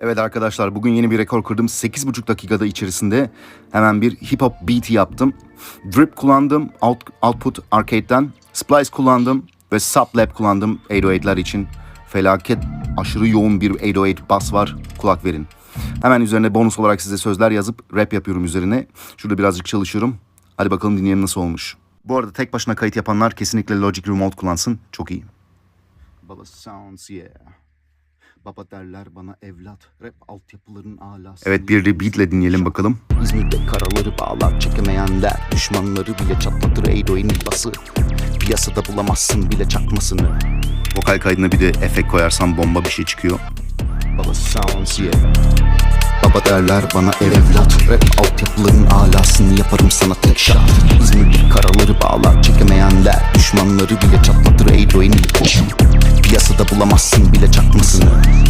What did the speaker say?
Evet arkadaşlar bugün yeni bir rekor kırdım. 8,5 dakikada içerisinde hemen bir hip hop beat yaptım. Drip kullandım out, Output Arcade'den. Splice kullandım ve Sublab kullandım 808'ler için. Felaket aşırı yoğun bir 808 bas var. Kulak verin. Hemen üzerine bonus olarak size sözler yazıp rap yapıyorum üzerine. Şurada birazcık çalışıyorum. Hadi bakalım dinleyelim nasıl olmuş. Bu arada tek başına kayıt yapanlar kesinlikle Logic Remote kullansın. Çok iyi. Baba Sounds yeah. Baba derler bana evlat. Rap altyapıların alası. Evet bir de beatle dinleyelim bakalım. İzmir'de karaları bağlar çekemeyenler Düşmanları bile çatlatır Eydoğan'ın bası Piyasada bulamazsın bile çakmasını Vokal kaydına bir de efekt koyarsam bomba bir şey çıkıyor. Baba sounds yeah Baba derler bana evlat Rap altyapıların alasını yaparım sana tek şat İzmir'de karaları bağlar çekemeyenler Düşmanları bile çatlatır Bulamazsın bile çakmasını